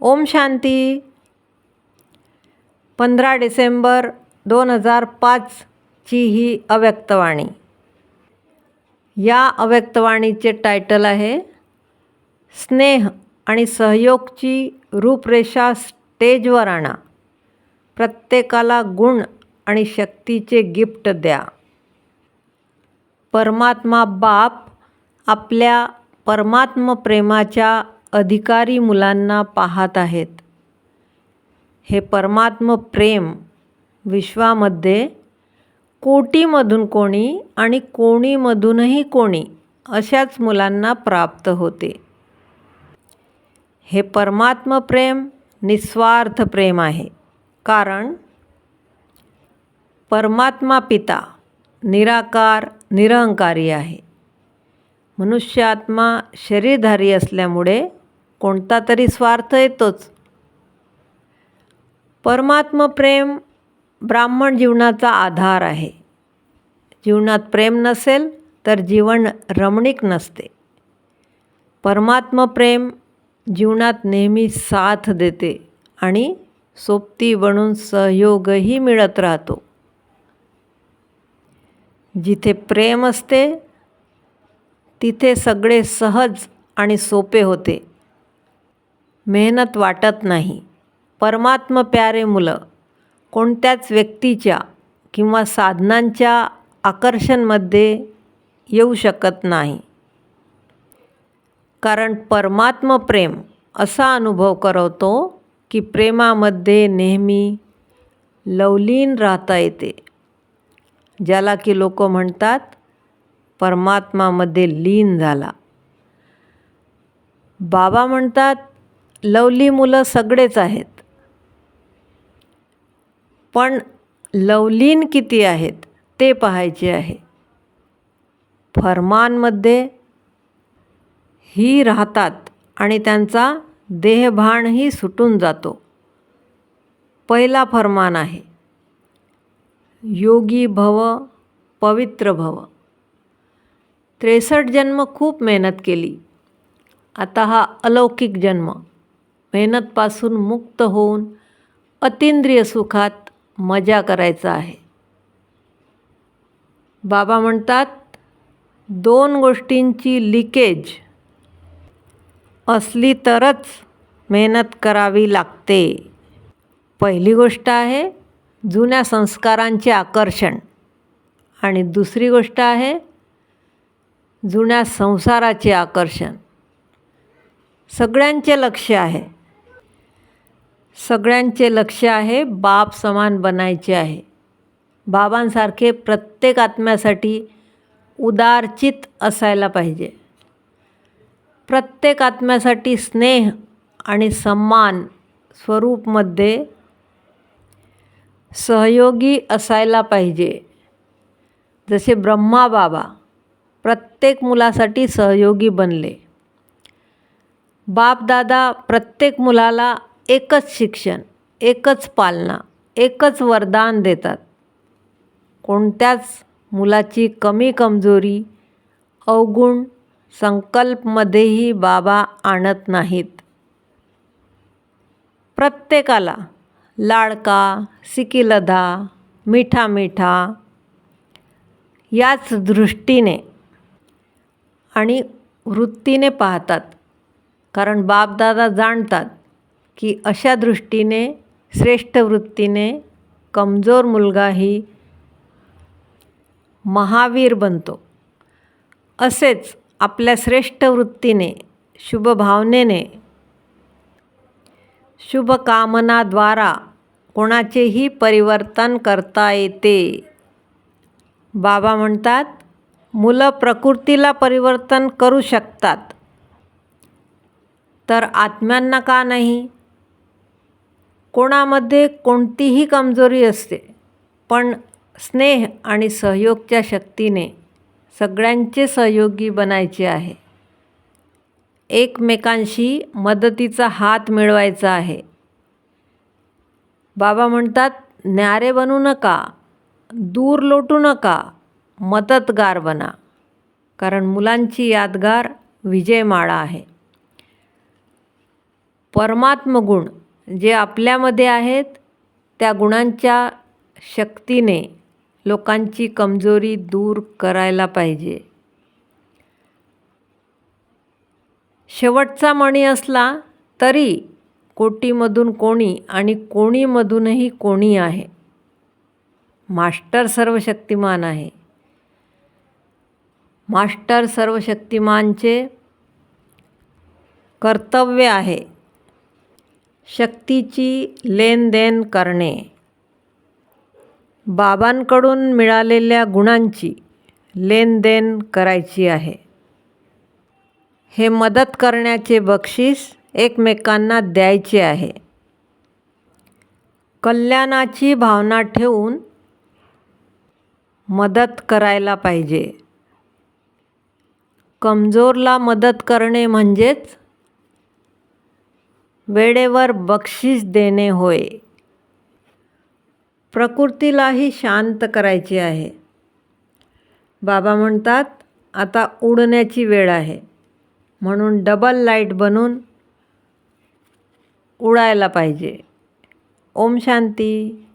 ओम शांती. पंधरा डिसेंबर दोन हजार पाचची ही अव्यक्तवाणी. या अव्यक्तवाणीचे टायटल आहे स्नेह आणि सहयोगची रूपरेषा स्टेजवर आणा. प्रत्येकाला गुण आणि शक्तीचे गिफ्ट द्या. परमात्मा बाप आपल्या परमात्म प्रेमाच्या अधिकारी मुलांना पाहत आहेत. हे परमात्म प्रेम विश्वामध्ये कोटीमधून कोणी आणि कोणीमधूनही कोणी अशाच मुलांना प्राप्त होते. हे परमात्म प्रेम निस्वार्थ प्रेम आहे. कारण परमात्मा पिता निराकार निरहंकारी आहे. मनुष्य आत्मा शरीरधारी असल्यामुळे कोणता तरी स्वार्थ येतोच. परमात्म प्रेम ब्राह्मण जीवनाचा आधार आहे. जीवनात प्रेम नसेल तर जीवन रमणीक नसते. परमात्म प्रेम जीवनात नेहमी साथ देते आणि सोबती बनून सहयोगही मिळत राहतो. जिथे प्रेम असते तिथे सगळे सहज आणि सोपे होते. मेहनत वाटत नाही. परमात्म प्यारे मुलं कोणत्याच व्यक्तीच्या किंवा साधनांच्या आकर्षणमध्ये येऊ शकत नाही. कारण परमात्म प्रेम असा अनुभव करवतो की प्रेमामध्ये नेहमी लवलीन राहता येते. ज्याला की लोक म्हणतात परमात्मामध्ये लीन झाला. बाबा म्हणतात लवली मुलं सगळेच आहेत. पण लवलीन किती आहेत ते पाहायचे आहे. फरमानमध्ये ही राहतात आणि त्यांचा देहभाणही सुटून जातो. पहिला फरमान आहे योगी भव पवित्र भव. त्रेसष्ट जन्म खूप मेहनत केली. आता हा अलौकिक जन्म. मेहनतपासून मुक्त होऊन अतिंद्रिय सुखात मजा करायचा आहे. बाबा म्हणतात दोन गोष्टींची लिकेज असली तरच मेहनत करावी लागते. पहिली गोष्ट आहे जुन्या संस्कारांचे आकर्षण आणि दुसरी गोष्ट आहे जुन्या संसाराचे आकर्षण. सगळ्यांचे लक्ष आहे. सगळ्यांचे लक्ष आहे बाप समान बनायचे आहे. बाबांसारखे प्रत्येक आत्म्यासाठी उदारचित असायला पाहिजे. प्रत्येक आत्म्यासाठी स्नेह आणि सन्मान स्वरूपमध्ये सहयोगी असायला पाहिजे. जसे ब्रह्मा बाबा प्रत्येक मुलासाठी सहयोगी बनले. बापदादा प्रत्येक मुलाला एकच शिक्षण एकच पालना एकच वरदान देतात. कोणत्याच मुलाची कमी कमजोरी अवगुण संकल्पमध्येही बाबा आणत नाहीत. प्रत्येकाला लाडका सिकिलधा मिठा मिठा याच दृष्टीने आणि वृत्तीने पाहतात. कारण बापदादा जाणतात की अशा दृष्टीने श्रेष्ठ वृत्तीने कमजोर मुलगाही महावीर बनतो. असेच आपल्या श्रेष्ठ वृत्तीने शुभभावनेने शुभकामनाद्वारा कोणाचेही परिवर्तन करता येते. बाबा म्हणतात मुलं प्रकृतीला परिवर्तन करू शकतात तर आत्म्यांना का नाही? कोणामध्ये कोणतीही कमजोरी असते पण स्नेह आणि सहयोगच्या शक्तीने सगळ्यांचे सहयोगी बनायचे आहे. एकमेकांशी मदतीचा हात मिळवायचा आहे. बाबा म्हणतात न्यारे बनू नका दूर लोटू नका मदतगार बना. कारण मुलांची यादगार विजयमाळा आहे. परमात्मगुण जे आपल्यामध्ये आहेत त्या गुणांच्या शक्तीने लोकांची कमजोरी दूर करायला पाहिजे. शेवटचा मणी असला तरी कोटीमधून कोणी आणि कोणीमधूनही कोणी आहे. मास्टर सर्वशक्तिमान आहे. मास्टर सर्वशक्तिमानचे कर्तव्य आहे. शक्तीची लेनदेन करणे. बाबांकडून मिळालेल्या गुणांची लेनदेन करायची आहे. हे मदत करण्याचे बक्षीस एकमेकांना द्यायचे आहे. कल्याणाची भावना ठेवून मदत करायला पाहिजे. कमजोरला मदत करणे म्हणजेच वेळेवर बक्षीस देणे होय. प्रकृतीलाही शांत करायची आहे. बाबा म्हणतात आता उडण्याची वेळ आहे. म्हणून डबल लाइट बनून उडायला पाहिजे. ओम शांती.